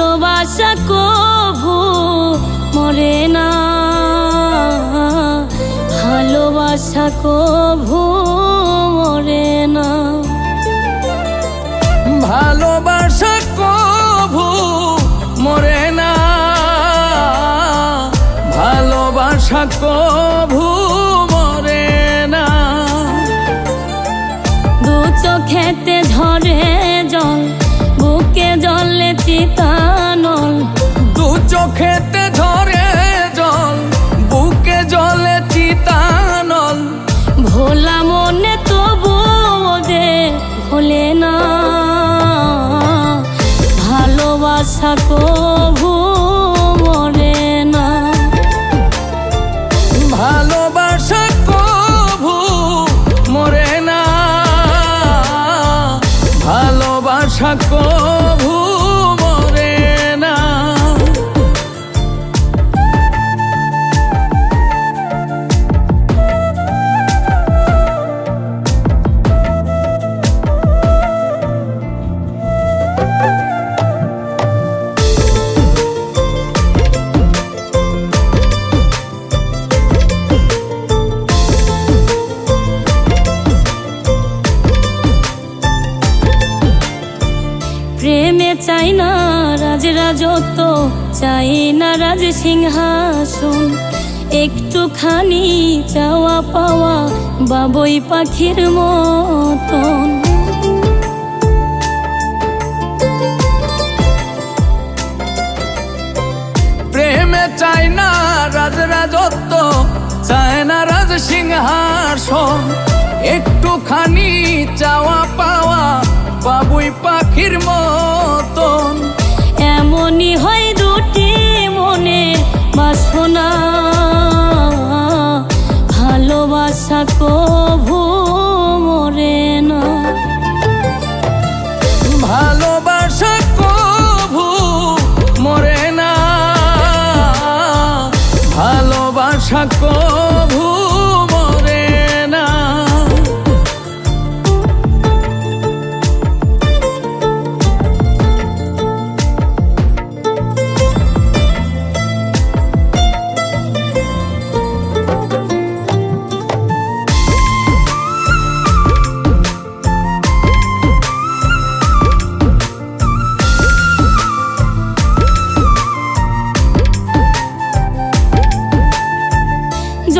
ভালোবাসা কভু মরে না। ভালোবাসা কভু মরে না। ভালোবাসা কভু মরে না। ভালোবাসা কভু মরে না। দু চোখেতে ধরে না রাজ রাজত্ব, চাই না রাজ সিংহাসন। একটুখানি চাওয়া পাওয়া বাবই পাখির মতন। প্রেমে চাই না রাজ রাজত্ব না রাজ সিংহাসন। একটুখানি চাওয়া পাওয়া বাবুই পাখির মতন। ভালোবাসা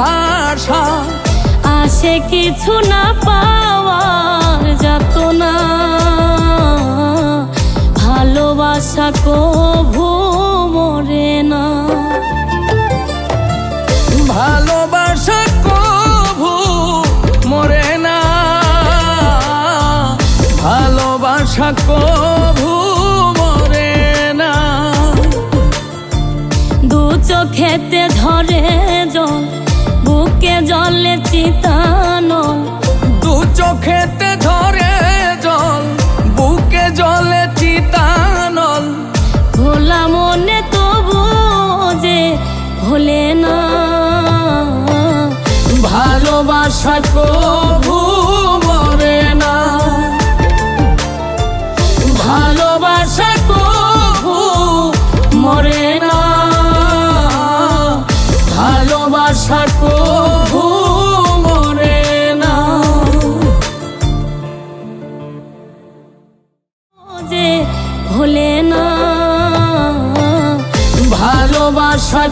ভাষা। আসে কিছু না পাওয়ার যত না ভালোবাসা কভু মরে না। ভালোবাসা কভু মরে না। ভালোবাসা কভু মরে না। দু চোখেতে বুকে জলে চিতানল দু চোখেতে ধরে জল বুকে জলে চিতানল। ভোলা মনে তবু যে ভোলে না। ভালোবাসা কভু মরে না। ভালোবাসা আশা